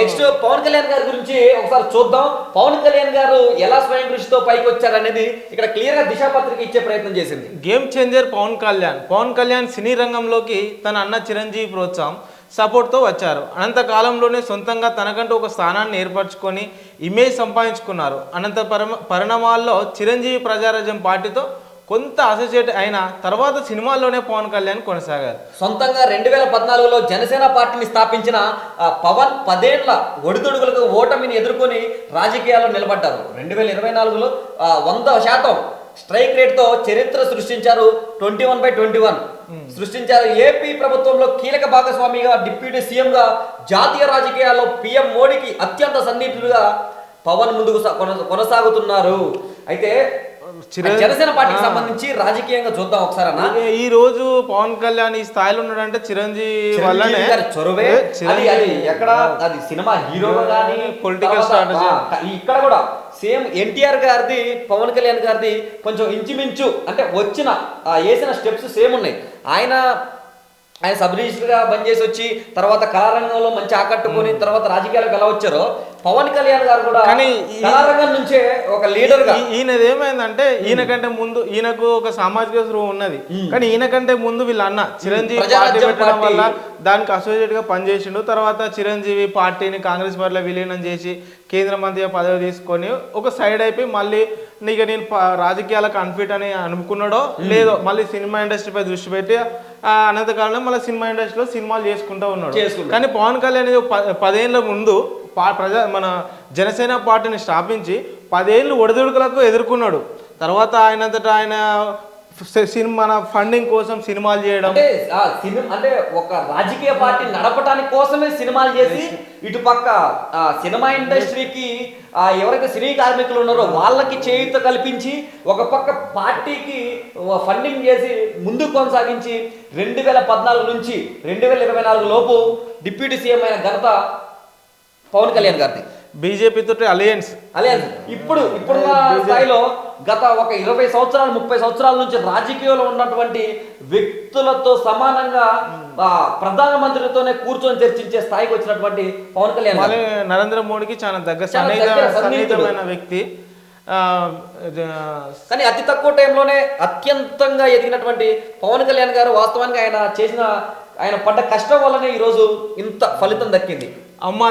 Next Pawan Kalyan గారి గురించి ఒకసారి చూద్దాం. పవన్ కళ్యాణ్ గారు ఎలా స్వయం కృషితో పైకి వచ్చారనేది ఇక్కడ క్లియర్గా దిశాపత్రిక ఇచ్చే ప్రయత్నం చేసింది. Game changer Pawan Kalyan. Pawan Kalyan సినీ రంగంలోకి తన అన్న చిరంజీవి ప్రోత్సాహం సపోర్ట్తో వచ్చారు. అనంతకాలంలోనే సొంతంగా తనకంటూ ఒక స్థానాన్ని ఏర్పరచుకొని ఇమేజ్ సంపాదించుకున్నారు. అనంత పరమ పరిణామాల్లో చిరంజీవి ప్రజారాజ్యం పార్టీతో కొంత అసోసియేట్ అయిన తర్వాత సినిమాల్లోనే పవన్ కళ్యాణ్ కొనసాగారు. సొంతంగా రెండు వేల పద్నాలుగులో జనసేన పార్టీని స్థాపించిన పవన్ పదేళ్ళ ఒడిదుడుగులకు ఓటమిని ఎదుర్కొని రాజకీయాల్లో నిలబడ్డారు. రెండు వేల ఇరవై నాలుగులో వంద శాతం స్ట్రైక్ రేట్తో చరిత్ర సృష్టించారు twenty one by twenty one. సృష్టించారు ఏపీ ప్రభుత్వంలో కీలక భాగస్వామిగా డిప్యూటీ సీఎంగా జాతీయ రాజకీయాల్లో పీఎం మోడీకి అత్యంత సన్నిహితులుగా పవన్ ముందుకు కొనసాగుతున్నారు. అయితే జనసేన పార్టీకి సంబంధించి రాజకీయంగా చూద్దాం ఒకసారి అన్న. ఈ- రోజు పవన్ కళ్యాణ్ ఈ స్థాయిలో ఉన్నాడంటే చిరంజీవి వల్లనే చొరవే. అది ఎక్కడ అది సినిమా హీరో కానీ Political strategy. ఇక్కడ కూడా సేమ్ ఎన్టీఆర్ గారిది పవన్ కళ్యాణ్ గారిది కొంచెం ఇంచుమించు అంటే వచ్చిన వేసిన స్టెప్స్ సేమ్ ఉన్నాయి. ఆయన ఆయన సబ్ రిజిస్టర్గా బంద్ చేసి వచ్చి తర్వాత కళారంగంలో మంచి ఆకట్టుకొని తర్వాత రాజకీయాలకు ఎలా వచ్చారో పవన్ కళ్యాణ్ గారు కూడా కానీ నుంచే ఒక లీడర్గా ఈయనది ఏమైందంటే ఈయన కంటే ముందు ఈయనకు ఒక సామాజిక స్పృహ ఉన్నది. కానీ ఈయన కంటే ముందు వీళ్ళ అన్న చిరంజీవి పార్టీ పెట్టడం. వల్ల దానికి అసోసియేట్గా పనిచేసిండు. తర్వాత చిరంజీవి పార్టీని కాంగ్రెస్ పార్టీలో విలీనం చేసి కేంద్ర మంత్రిగా పదవి తీసుకొని ఒక సైడ్ అయిపోయి మళ్ళీ నీకు నేను రాజకీయాలకు అన్ఫిట్ అని అనుకున్నాడో లేదో మళ్ళీ సినిమా ఇండస్ట్రీపై దృష్టి పెట్టి ఆ అనంతకాలంలో మళ్ళీ సినిమా ఇండస్ట్రీలో సినిమాలు చేసుకుంటూ ఉన్నాడు. కానీ పవన్ కళ్యాణ్ ఇది ప- పదేళ్ళ ముందు ప్రజా మన జనసేన పార్టీని స్థాపించి పదేళ్ళు ఒడిదుడుకులకు ఎదుర్కొన్నాడు. తర్వాత ఆయనంతటా ఆయన సినిమా మన ఫండింగ్ కోసం సినిమాలు చేయడం. అంటే సినిమా అంటే ఒక రాజకీయ పార్టీ నడపడానికి కోసమే సినిమాలు చేసి ఇటు పక్క సినిమా ఇండస్ట్రీకి ఎవరైతే సినీ కార్మికులు ఉన్నారో వాళ్ళకి చేయుత కల్పించి ఒక పక్క పార్టీకి ఫండింగ్ చేసి ముందుకు కొనసాగించి రెండు వేల పద్నాలుగు నుంచి రెండు వేల ఇరవై నాలుగు లోపు డిప్యూటీ సీఎం అయిన ఘనత పవన్ కళ్యాణ్ గారిది. బీజేపీ తోటి అలయన్స్. అలియన్స్. ఇప్పుడు ఇప్పుడున్న స్థాయిలో గత ఒక ఇరవై సంవత్సరాలు ముప్పై సంవత్సరాల నుంచి రాజకీయంలో ఉన్నటువంటి వ్యక్తులతో సమానంగా ప్రధానమంత్రితోనే కూర్చొని చర్చించే స్థాయికి వచ్చినటువంటి పవన్ కళ్యాణ్ నరేంద్ర మోడీకి చాలా దగ్గర. సన్నిహితమైన వ్యక్తి. కానీ అతి తక్కువ టైంలోనే అత్యంతంగా ఎదిగినటువంటి పవన్ కళ్యాణ్ గారు వాస్తవానికి ఆయన చేసిన ఆయన పడ్డ కష్టం వల్లనే ఈరోజు ఇంత ఫలితం దక్కింది. ఆద్మీ